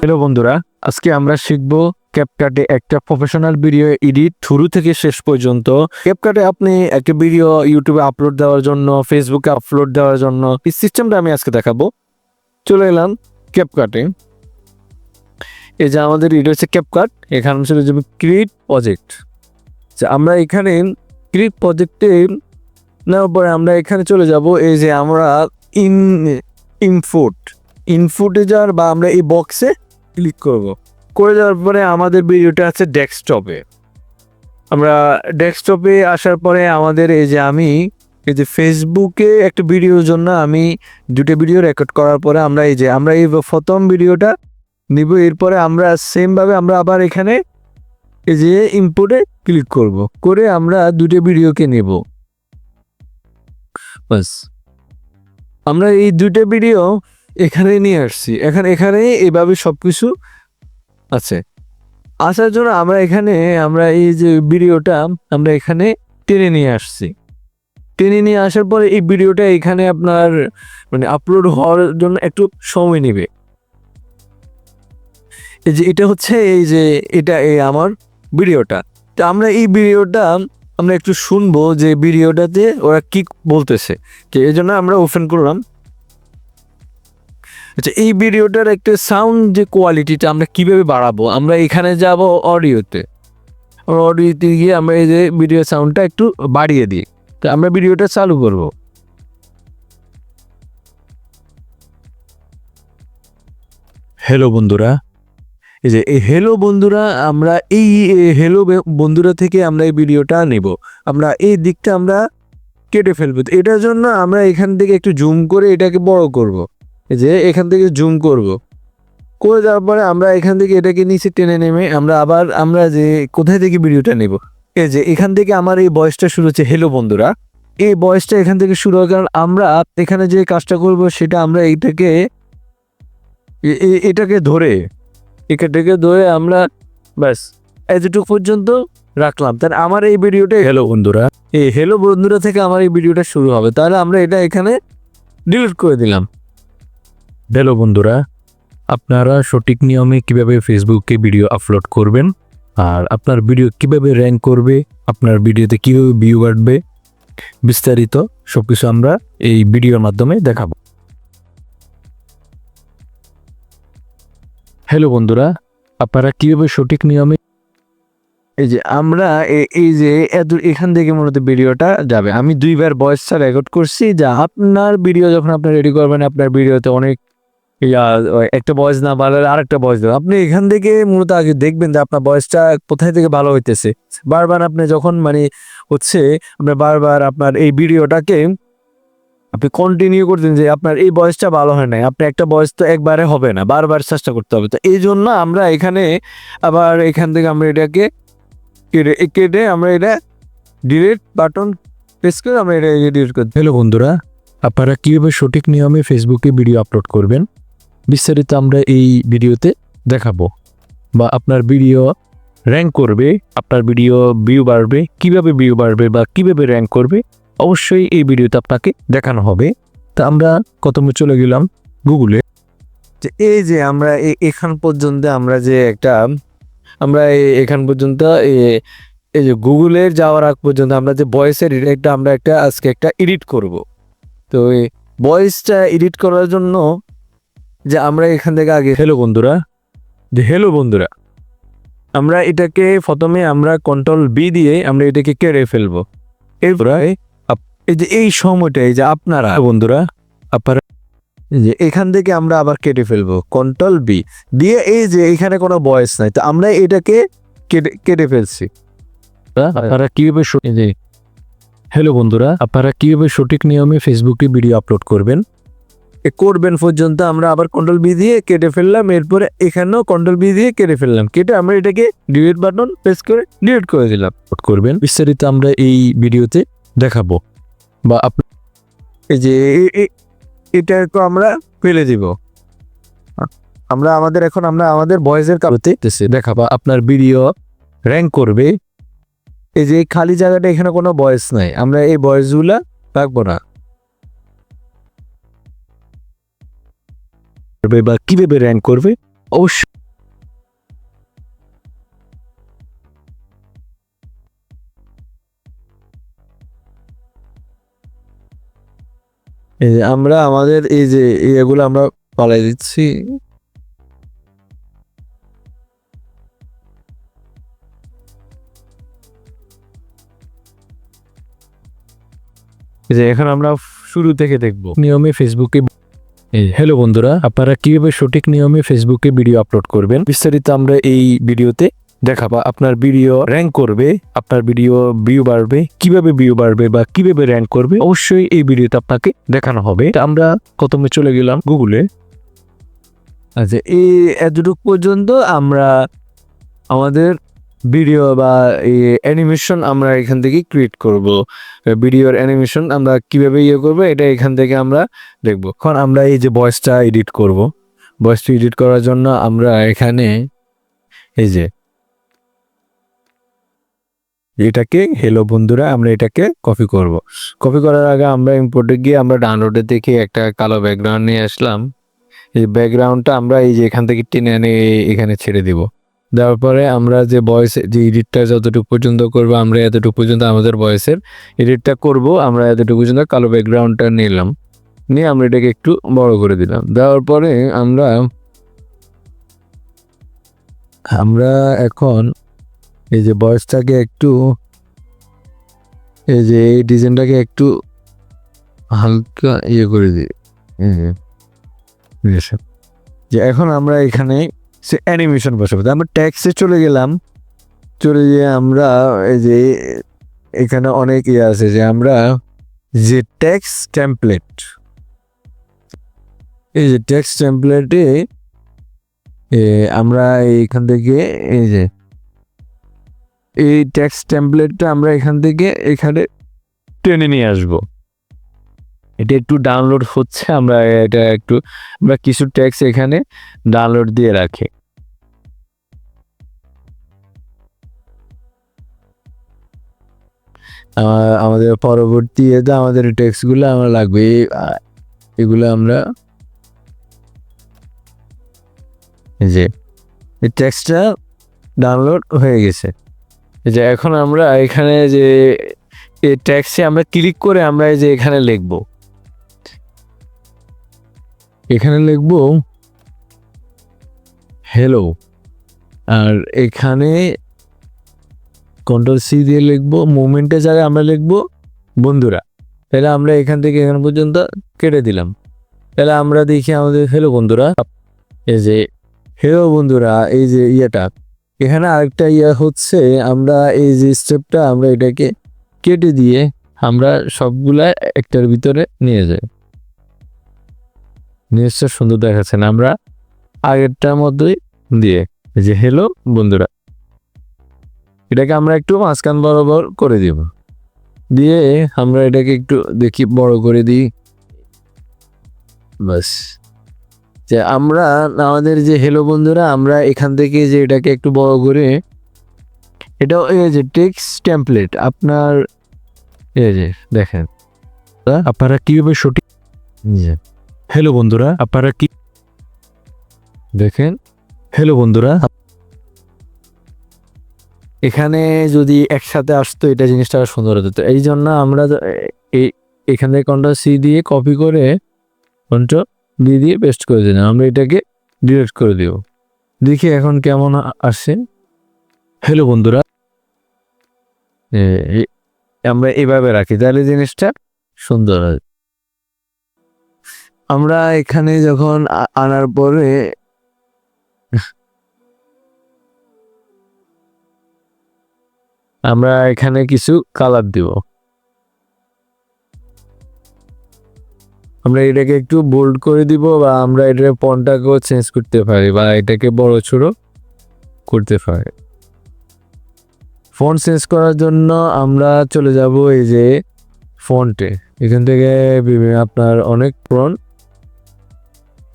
Hello বন্ধুরা, আজকে আমরা শিখব ক্যাপকাটে একটা প্রফেশনাল ভিডিও এডিট শুরু থেকে শেষ পর্যন্ত। ক্যাপকাটে আপনি একটা ভিডিও ইউটিউবে আপলোড দেওয়ার জন্য ফেসবুকে আপলোড দেওয়ার জন্য, এই সিস্টেমটা আমি আজকে দেখাবো। চলে এলাম ক্যাপকাটে এই যে আমাদের এটা হচ্ছে ক্যাপকাট এখানে ছিল যে প্রজেক্ট আমরা এখানে ক্রিয়েট প্রজেক্টে নেওয়ার পরে আমরা এখানে চলে যাব, এই যে আমরা ইন ইনফুট ইনফুটে যাওয়ার বা আমরা এই বক্সে ক্লিক করব। করে যাওয়ার পরে আমাদের ভিডিওটা আছে ডেস্কটপে আমরা ডেস্কটপে আসার পরে আমাদের এই যে আমি, এই যে ফেসবুকে একটা ভিডিওর জন্য আমি দুটো ভিডিও রেকর্ড করার পরে আমরা এই যে, আমরা এই প্রথম ভিডিওটা নিব। এরপরে আমরা সেমভাবে আমরা আবার এখানে এই যে ইনপুটে ক্লিক করব। করে আমরা দুটো ভিডিওকে নেব। আমরা এই দুটো ভিডিও এখানে নিয়ে আসছি। এখানে এখানে এইভাবে সব কিছু আছে। আসার জন্য আমরা এখানে, আমরা এই যে ভিডিওটা, আমরা এখানে টেনে নিয়ে আসছি। টেনে নিয়ে আসার পরে এই ভিডিওটা এখানে আপনার মানে আপলোড হওয়ার জন্য একটু সময় নেবে। এই যে এটা হচ্ছে, এই যে এটা, এই আমার ভিডিওটা। তো আমরা এই ভিডিওটা, আমরা একটু শুনব যে ভিডিওটাতে ওরা কি বলতেছে। তো এই জন্য আমরা ওপেন করলাম। আচ্ছা এই ভিডিওটার একটা সাউন্ড যে কোয়ালিটিটা আমরা কীভাবে বাড়াবো? আমরা এখানে যাব অডিওতে অডিওতে গিয়ে আমরা এই যে ভিডিও সাউন্ডটা একটু বাড়িয়ে দিই। তো আমরা ভিডিওটা চালু করব। হ্যালো বন্ধুরা। এই যে, এই হ্যালো বন্ধুরা, আমরা এই হ্যালো বন্ধুরা থেকে আমরা এই ভিডিওটা নেব। আমরা এই দিকটা আমরা কেটে ফেলব। এটার জন্য আমরা এখান থেকে একটু জুম করে এটাকে বড় করব। যে এখান থেকে জুম করব। করে যাওয়ার পরে আমরা এখান থেকে এটাকে নিচে টেনে নেমে আমরা আবার, আমরা যে কোথায় থেকে ভিডিওটা নেব? এই যে এখান থেকে আমার এই বয়সটা শুরু হচ্ছে হেলো বন্ধুরা। এই বয়সটা এখান থেকে শুরু হয় কারণ আমরা এখানে যে কাজটা করব সেটা আমরা এইটাকে এটাকে ধরে এটাকে ধরে আমরা ব্যাস এতটুকু পর্যন্ত রাখলাম। তাহলে আমার এই ভিডিওটা হ্যালো বন্ধুরা। এই হ্যালো বন্ধুরা থেকে আমার এই ভিডিওটা শুরু হবে। তাহলে আমরা এটা এখানে ডিলিট করে দিলাম। হ্যালো বন্ধুরা, আপনারা সঠিক নিয়মে কীভাবে ফেসবুকে ভিডিও আপলোড করবেন? আর আপনার ভিডিও কীভাবে র্যাঙ্ক করবে? আপনার ভিডিওতে কীভাবে ভিউ বাড়বে? বিস্তারিত সব কিছু আমরা এই ভিডিওর মাধ্যমে দেখাবো। হ্যালো বন্ধুরা, আপনারা কীভাবে সঠিক নিয়মে এই যে আমরা এই যে এত এখান থেকে মূলত ভিডিওটা যাবে। আমি দুইবার ভয়েসটা রেকর্ড করছি যা আপনার ভিডিও যখন আপনি রেডি করবেন, আপনার ভিডিওতে অনেক ইয়া, একটা বয়স না ভালো হলে আরেকটা বয়স দেবেন আপনি এখান থেকে মূলত আগে দেখবেন যে আপনার বয়সটা কোথায় থেকে ভালো হইতেছে। বারবার আপনি যখন মানে হচ্ছে আপনি বারবার আপনার এই ভিডিওটাকে আপনি কন্টিনিউ করতেন যে আপনার এই বয়সটা ভালো হয় নাই আপনি একটা বয়স তো একবারে হবে না বারবার চেষ্টা করতে হবে। তো এই জন্য আমরা এখানে আবার এখান থেকে আমরা এটাকে কেটে কেটে আমরা এটা ডিলিট বাটন প্রেস করে আমরা এটা ডিলিট করতে হ্যালো বন্ধুরা আপনারা কীভাবে সঠিক নিয়মে ফেসবুকে ভিডিও আপলোড করবেন? বিস্তারিত আমরা এই ভিডিওতে দেখাবো বা আপনার ভিডিও র্যাঙ্ক করবে, আপনার ভিডিও ভিউ বাড়বে, কীভাবে ভিউ বাড়বে বা কীভাবে র্যাঙ্ক করবে, অবশ্যই এই ভিডিওতে আপনাকে দেখানো হবে। তা আমরা প্রথমে চলে গেলাম গুগলে যে এই যে আমরা এখান পর্যন্ত আমরা যে একটা, আমরা এখান পর্যন্ত এই যে গুগলের যাওয়ার আগ পর্যন্ত আমরা যে ভয়েসের একটা আমরা একটা, আজকে একটা এডিট করব। তো ভয়েসটা এডিট করার জন্য যে আমরা এখান থেকে আগে হ্যালো বন্ধুরা। যে হ্যালো বন্ধুরা। আমরা এটাকে প্রথমে আমরা কন্ট্রোল বি দিয়ে আমরা এটাকে কেড়ে ফেলব। এরপরে এই যে এই সময়টা এই যে আপনারা বন্ধুরা আপনারা যে এখান থেকে আমরা আবার কেটে ফেলব। কন্ট্রোল বি দিয়ে এই যে এখানে কোনো বয়স নাই তো আমরা এটাকে কেটে কেটে ফেলছি। আপনারা কীভাবে হ্যালো বন্ধুরা আপনারা কীভাবে সঠিক নিয়মে ফেসবুকে ভিডিও আপলোড করবেন? করবেন পর্যন্ত আমরা আবার কন্ট্রোল বি দিয়ে কেটে ফেললাম এরপরে এখানেও কন্ট্রোল বি দিয়ে কেটে ফেললাম। কেটে আমরা এটাকে ডিলিট বাটন প্রেস করে ডিলিট করে দিলাম। করবেন। বিস্তারিত আমরা এই ভিডিওতে দেখাবো। বা আপ- এই যে এ- এ- এটা তো আমরা ফেলে দিব। আমরা আমাদের এখন আমরা আমাদের ভয়েসের কারোতে দেখাবো আপনার ভিডিও র্যাঙ্ক করবে। এই যে খালি জায়গাটা এখানে কোনো ভয়েস নাই। আমরা এই ভয়েসগুলা রাখব না। করবে বা কীভাবে র্যাঙ্ক করবে? অবশ্যই। আমরা আমাদের এই যে এগুলো আমরা পালাই দিচ্ছি। যে এখন আমরা শুরু থেকে দেখব। নিয়মে ফেসবুকে হ্যালো বন্ধুরা, আপনারা কীভাবে সঠিক নিয়মে ফেসবুকে ভিডিও আপলোড করবেন? বিস্তারিত আমরা এই ভিডিওতে দেখাবো। আপনার ভিডিও র্যাঙ্ক করবে, আপনার ভিডিও ভিউ বাড়বে, কীভাবে ভিউ বাড়বে বা কীভাবে র্যাঙ্ক করবে, অবশ্যই এই ভিডিওতে আপনাকে দেখানো হবে। আমরা প্রথমে চলে গেলাম গুগলে আচ্ছা এই এতটুকু পর্যন্ত আমরা আমাদের ভিডিও বা এই অ্যানিমেশন আমরা এখান থেকে ক্রিয়েট করব। ভিডিওর অ্যানিমেশন আমরা কীভাবে ইয়ে করব, এটা এখান থেকে আমরা দেখব। এখন আমরা এই যে ভয়েসটা এডিট করব। ভয়েসটা এডিট করার জন্য আমরা এখানে এই যে এটাকে হ্যালো বন্ধুরা, আমরা এটাকে কপি করব। কপি করার আগে আমরা ইম্পোর্টে গিয়ে আমরা ডাউনলোডে থেকে একটা কালো ব্যাকগ্রাউন্ড নিয়ে আসলাম। এই ব্যাকগ্রাউন্ডটা আমরা এই যে এখান থেকে টেনে এনে এখানে ছেড়ে দিব। দেওয়ার পরে আমরা যে ভয়েস যে এডিটটা যতটুকু পর্যন্ত করব, আমরা এতটুকু পর্যন্ত আমাদের ভয়েসের এডিটটা করব, আমরা এতটুকু পর্যন্ত কালো ব্যাকগ্রাউন্ডটা নিলাম। নিয়ে আমরা এটাকে একটু বড় করে দিলাম। দেওয়ার পরে আমরা আমরা এখন এই যে বয়সটাকে একটু, এই যে এই ডিজাইনটাকে একটু হালকা ইয়ে করে দিই। যে, এখন আমরা এখানে সে অ্যানিমেশন বসাবো। তা আমরা ট্যাক্সে চলে গেলাম। চলে গিয়ে আমরা এই যে এখানে অনেক ইয়ে আছে যে আমরা যে ট্যাক্স টেমপ্লেট, এই যে ট্যাক্স টেমপ্লেটে আমরা এইখান থেকে এই যে এই ট্যাক্স টেমপ্লেটটা আমরা এখান থেকে এখানে টেনে নিয়ে আসব। এটা একটু ডাউনলোড হচ্ছে, আমরা এটা একটু, আমরা কিছু ট্যাক্স এখানে ডাউনলোড দিয়ে রাখি। আমাদের পরবর্তী এতে আমাদের ট্যাক্সগুলো আমার লাগবে এগুলো আমরা যে, এই টেক্সটটা ডাউনলোড হয়ে গেছে। যে এখন আমরা এখানে যে, এই ট্যাক্সে আমরা ক্লিক করে আমরা যে এখানে লিখব। এখানে লিখব হ্যালো আর এখানে কন্ট্রোল সি দিয়ে লিখব মুভমেন্টের জায়গায় আমরা লিখব বন্ধুরা। তাহলে আমরা এখান থেকে এখান পর্যন্ত কেটে দিলাম। তাহলে আমরা দেখি আমাদের হ্যালো বন্ধুরা। এই যে হ্যালো বন্ধুরা, এই যে ইয়েটা। এখানে আরেকটা ইয়ে হচ্ছে আমরা এই যে স্টেপটা আমরা এটাকে কেটে দিয়ে আমরা সবগুলা একটার ভিতরে নিয়ে যাই। নিশ্চয় সুন্দর দেখাচ্ছেন। আমরা আগেরটার মধ্যেই দিয়ে যে হ্যালো বন্ধুরা। এটাকে আমরা একটু মাঝখান বরাবর করে দিব। দিয়ে আমরা এটাকে একটু দেখি, বড় করে দিই। বাস। যে আমরা, আমাদের যে হেলো বন্ধুরা, আমরা এখান থেকে যে, এটাকে একটু বড় করে, এটাও এই যে টেক্স টেমপ্লেট আপনার, এই যে, দেখেন। আপনারা কীভাবে সঠিক হ্যালো বন্ধুরা, আপনারা কি দেখেন? হ্যালো বন্ধুরা এখানে যদি একসাথে আসতো, এটা জিনিসটা আরও সুন্দর হতো। এই জন্য আমরা এখান থেকে কন্ট্রোল সি দিয়ে কপি করে কন্ট্রোল বি দিয়ে পেস্ট করে দিলাম। আমরা এটাকে ডিলেক্ট করে দিব। দেখি এখন কেমন আ- আসে। হ্যালো বন্ধুরা আমরা এভাবে রাখি, তাহলে জিনিসটা সুন্দর হয়। আমরা এখানে যখন আনার পরে আমরা এখানে কিছু কালার দিব। আমরা এটাকে একটু বোল্ড করে দিব বা আমরা এটার পনটাকেও চেঞ্জ করতে পারি বা এটাকে বড় ছোট করতে পারি। ফোন চেঞ্জ করার জন্য আমরা চলে যাব এই যে ফন্টে এখান থেকে আপনার অনেক ফোন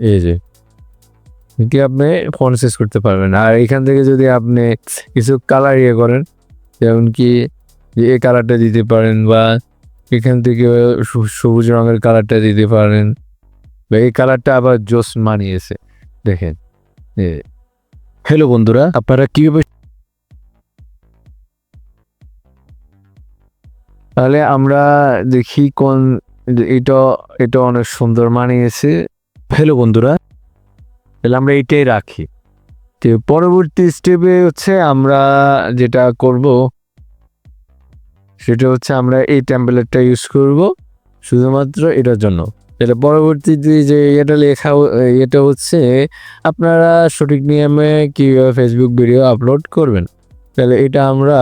এই যে। কি আপনি ফোন চেঞ্জ করতে পারবেন। আর এখান থেকে যদি আপনি কিছু কালার ইয়ে করেন যেমন কি যে এই কালারটা দিতে পারেন বা এখান থেকে সবুজ রঙের কালারটা দিতে পারেন। বা এই কালারটা আবার জোস মানিয়েছে। দেখেন হ্যালো বন্ধুরা আপনারা কীভাবে তাহলে আমরা দেখি কোন এটা এটা অনেক সুন্দর মানিয়েছে। হ্যালো বন্ধুরা, তাহলে আমরা এইটাই রাখি। তো পরবর্তী স্টেপে হচ্ছে আমরা যেটা করব, সেটা হচ্ছে আমরা এই ট্যাম্পলেটটা ইউজ করব শুধুমাত্র এটার জন্য। এটা পরবর্তীতে যে এটা লেখা, এটা হচ্ছে আপনারা সঠিক নিয়মে কীভাবে ফেসবুক ভিডিও আপলোড করবেন। তাহলে এটা আমরা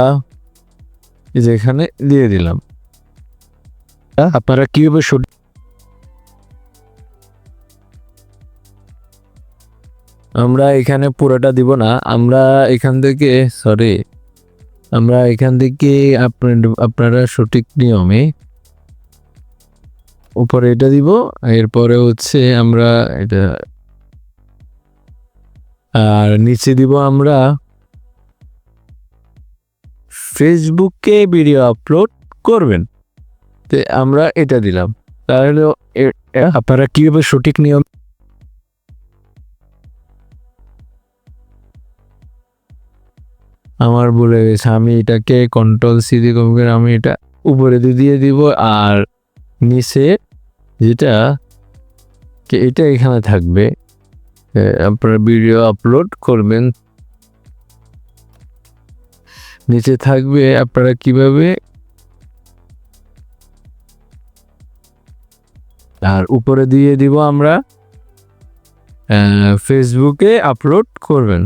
যেখানে দিয়ে দিলাম। আপনারা কীভাবে সঠিক আমরা এখানে পুরোটা দিব না। আমরা এখান থেকে সরি আমরা এখান থেকে আপনারা সঠিক নিয়মে উপরে এটা দিব। এরপরে হচ্ছে আমরা এটা, আর নিচে দিব আমরা ফেসবুকে ভিডিও আপলোড করবেন। তো আমরা এটা দিলাম। তাহলে আপনারা কীভাবে সঠিক নিয়ম আমার বলে গেছে, আমি এটাকে কন্ট্রোল সি দিয়ে কপি করে আমি এটা উপরে দিয়ে দিব আর নিচে যেটা এটা এখানে থাকবে। আপনারা ভিডিও আপলোড করবেন। নিচে থাকবে, আপনারা কীভাবে? আর উপরে দিয়ে দিব আমরা ফেসবুকে আপলোড করবেন।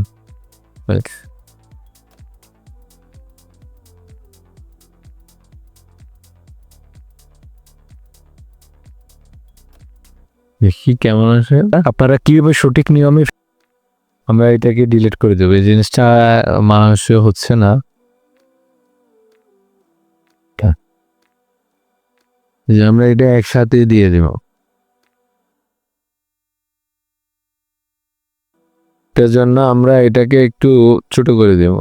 দেখি কেমন আছে। আপনারা কীভাবে সঠিক নিয়মে আমরা এটাকে ডিলিট করে দেবো? এই জিনিসটা মানুষে হচ্ছে না। যে আমরা এটা একসাথে দিয়ে দিব। এটার জন্য আমরা এটাকে একটু ছোট করে দেব।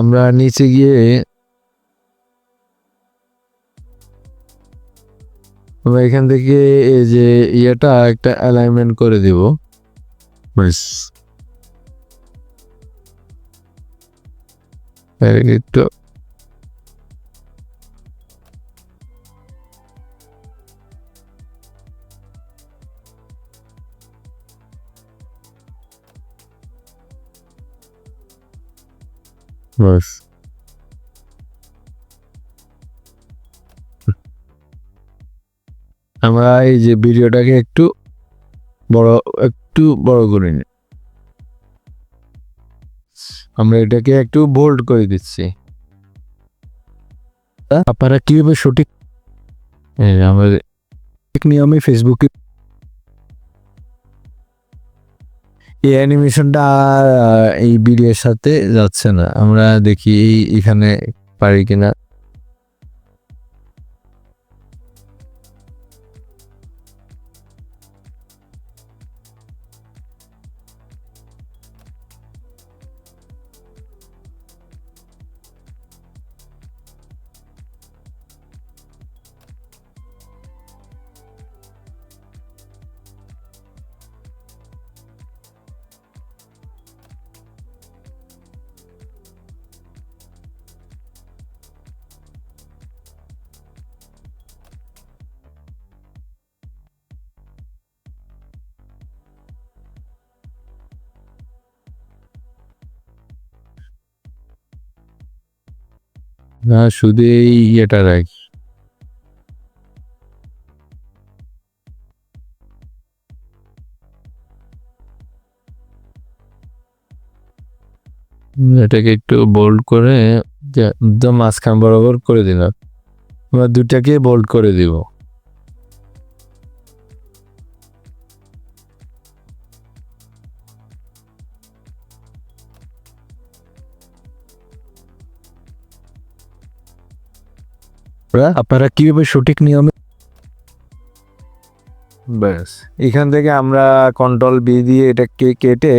আমরা নিচে গিয়ে আমরা এখান থেকে এই যে ইয়েটা একটা অ্যালাইনমেন্ট করে দিব। ব্যাস একটু আমরা এই যে ভিডিওটাকে একটু বড় একটু বড় করে নিই আমরা এটাকে একটু বোল্ড করে দিচ্ছি। আপনারা কীভাবে সঠিক আমাদের নিয়মে ফেসবুকে এই অ্যানিমেশনটা এই ভিডিওর সাথে যাচ্ছে না। আমরা দেখি এখানে পারি কিনা। না, শুধু এই ইয়েটা রাখি। এটাকে একটু বোল্ড করে একদম মাঝখান বরাবর করে দিলাম। আমরা দুটাকে বোল্ড করে দিব। আপনারা কীভাবে সঠিক নিয়মে ব্যাস। এখান থেকে আমরা কন্ট্রোল বি দিয়ে এটাকে কেটে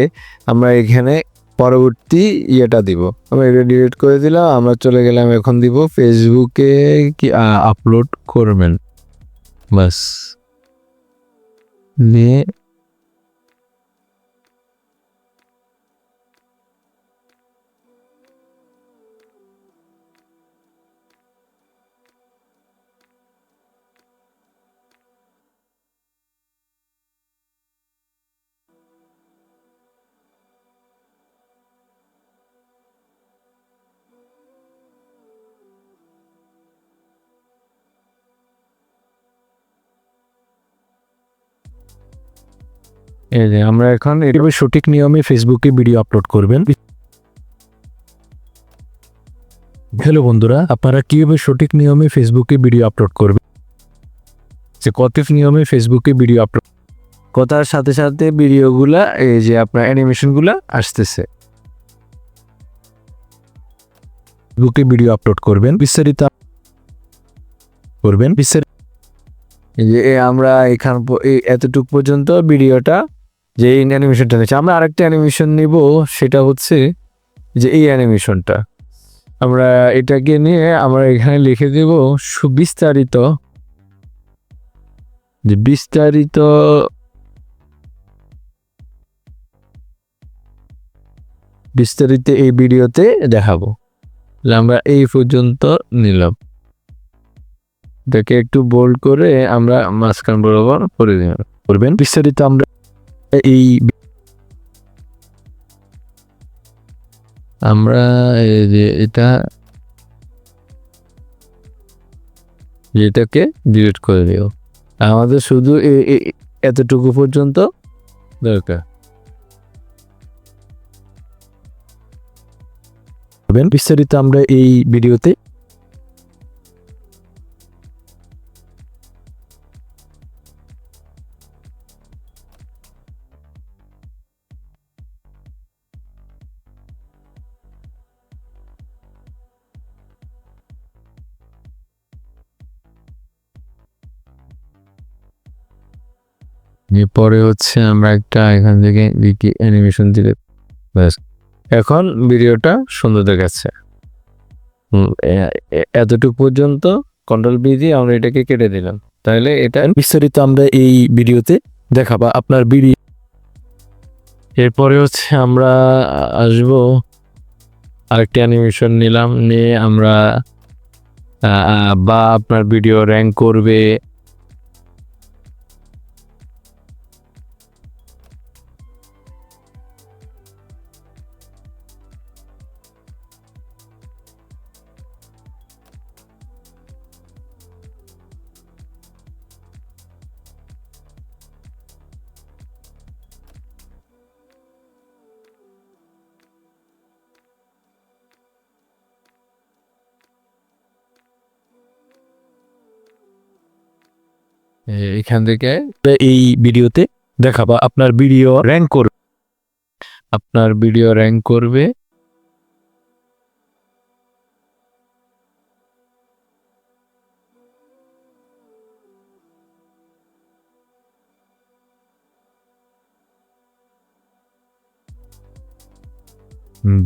আমরা এখানে পরবর্তী ইয়েটা দিব। আমরা এটা ডিলিট করে দিলাম আমরা চলে গেলাম এখন দিব ফেসবুকে কি আপলোড করবেন। বাস নিয়ে এই যে আমরা এখন এভাবে সঠিক নিয়মে ফেসবুকে ভিডিও আপলোড করবেন। হ্যালো বন্ধুরা, আপনারা কীভাবে সঠিক নিয়মে ফেসবুকে ভিডিও আপলোড করবেন? যে কত নিয়মে ফেসবুকে ভিডিও আপলোড কথার সাথে সাথে ভিডিওগুলা এই যে আপনার অ্যানিমেশনগুলা আসতেছে। ফেসবুকে ভিডিও আপলোড করবেন। বিস্তারিত করবেন। বিস্তারিত এই যে আমরা এখান এতটুক পর্যন্ত ভিডিওটা যে এই অ্যানিমেশনটা নিচ্ছি আমরা আরেকটা অ্যানিমেশন নিব, সেটা হচ্ছে যে এই অ্যানিমেশনটা আমরা এটাকে নিয়ে আমরা এখানে লিখে দেব সুবিস্তারিত, যে বিস্তারিত বিস্তারিত এই ভিডিওতে দেখাবো। আমরা এই পর্যন্ত নিলাম। এটাকে একটু বোল্ড করে আমরা মাঝখান বরাবর করে দিলাম। করবেন? বিস্তারিত আমরা এই আমরা এটা এটাকে ডিলিট করে দিও আমাদের শুধু এতটুকু পর্যন্ত দরকার। বিস্তারিত আমরা এই ভিডিওতে পরে হচ্ছে আমরা একটা এখান থেকে উইকি অ্যানিমেশন দিলে। ব্যাস। এখন ভিডিওটা সুন্দর দেখাচ্ছে। এতটুকু পর্যন্ত কন্ট্রোল বি দিয়ে আমরা এটাকে কেটে দিলাম। তাহলে এটা বিস্তারিত আমরা এই ভিডিওতে দেখাবা আপনার ভিডিও। এরপরে হচ্ছে আমরা আসব। আরেকটি অ্যানিমেশন নিলাম। নিয়ে আমরা বা আপনার ভিডিও র্যাঙ্ক করবে। এখান থেকে এই ভিডিওতে দেখাবা আপনার ভিডিও র্যাঙ্ক করবে। আপনার ভিডিও র্যাঙ্ক করবে।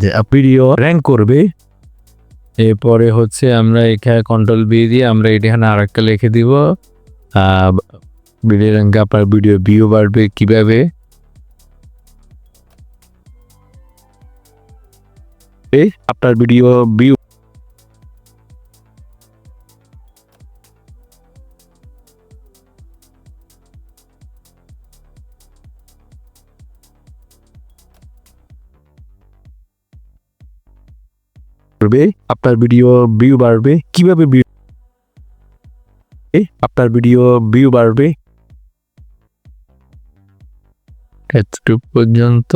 যে ভিডিও র্যাঙ্ক করবে। এরপরে হচ্ছে আমরা এখানে কন্ট্রোল বি দিয়ে আমরা এখানে আর একটা লিখে দিব। আহ, ভিডিও র্যাঙ্কে আপনার ভিডিও ভিউ বাড়বে কীভাবে? আপনার ভিডিও ভিউ আপনার ভিডিও ভিউ বাড়বে কীভাবে ভিউ আপনার ভিডিও ভিউ বাড়বে। এতটুকু পর্যন্ত।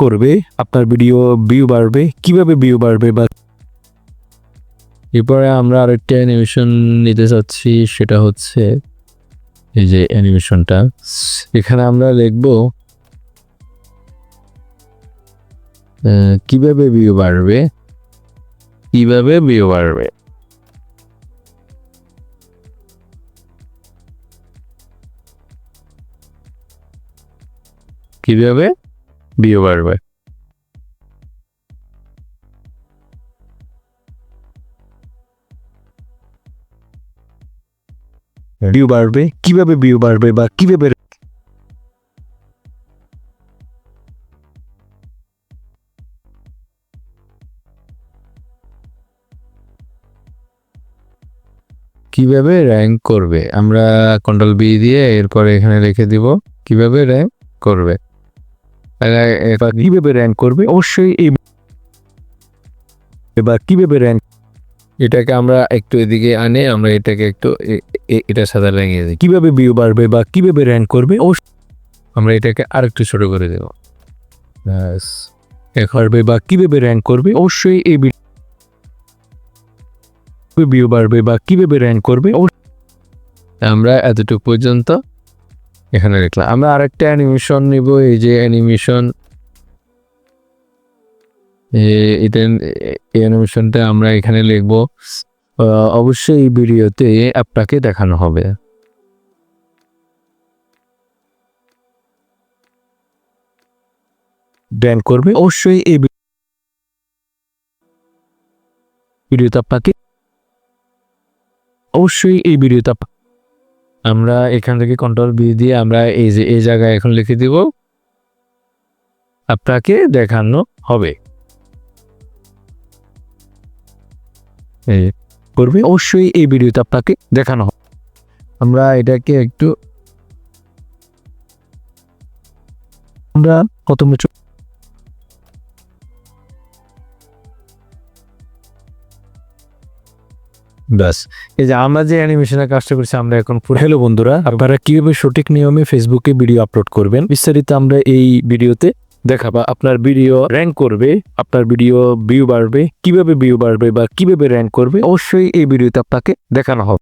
করবে। আপনার ভিডিও ভিউ বাড়বে। কীভাবে ভিউ বাড়বে বা এরপরে আমরা আরেকটা অ্যানিমেশন নিতে চাচ্ছি, সেটা হচ্ছে এই যে অ্যানিমেশনটা এখানে আমরা লিখব কীভাবে ভিউ বাড়বে? কীভাবে ভিউ বাড়বে? কীভাবে ভিউ বাড়বে? ভিউ বাড়বে কীভাবে ভিউ বাড়বে বা কীভাবে কীভাবে র্যাঙ্ক করবে? আমরা কন্ট্রোল বি দিয়ে এরপরে এখানে রেখে দিব কীভাবে র্যাঙ্ক করবে? কীভাবে র্যাঙ্ক করবে? অবশ্যই এই এবার কীভাবে র্যাঙ্ক এটাকে আমরা একটু এদিকে আনে আমরা এটাকে একটু এটার সাথে রেঙে দিই। কীভাবে ভিউ বাড়বে বা কীভাবে র্যাঙ্ক করবে? অবশ্যই। আমরা এটাকে আরেকটু ছোট করে দেব। ব্যাস। করবে বা কীভাবে র্যাঙ্ক করবে? অবশ্যই এই ভিউ বাড়বে বা কীভাবে র্যাঙ্ক করবে? আমরা এতটুকু পর্যন্ত এখানে লিখলাম আমরা আরেকটা অ্যানিমেশন নিব। এই যে অ্যানিমেশন এটা এই অ্যানিমেশনটা আমরা এখানে লিখব। অবশ্যই এই ভিডিওতে আপনাকে দেখানো হবে। ব্যান করবে? অবশ্যই এই ভিডিওতে আপনাকে অবশ্যই এই ভিডিওতে আমরা এখান থেকে কন্ট্রোল বি দিয়ে আমরা এই যে এই জায়গায় এখন লিখে দিব। আপনাকে দেখানো হবে। করবে অবশ্যই এই ভিডিওতে আপনাকে দেখানো হবে। আমরা এটাকে একটু আমরা প্রথমে চ- ব্যাস এই যে আমরা যে অ্যানিমেশনের কাজটা করছি আমরা এখন পুরো হ্যালো বন্ধুরা আপনারা কীভাবে সঠিক নিয়মে ফেসবুকে ভিডিও আপলোড করবেন বিস্তারিত আমরা এই ভিডিওতে দেখাবা, আপনার ভিডিও র্যাঙ্ক করবে, আপনার ভিডিও ভিউ বাড়বে, কীভাবে ভিউ বাড়বে বা কীভাবে র্যাঙ্ক করবে, অবশ্যই এই ভিডিওতে আপনাকে দেখানো হবে।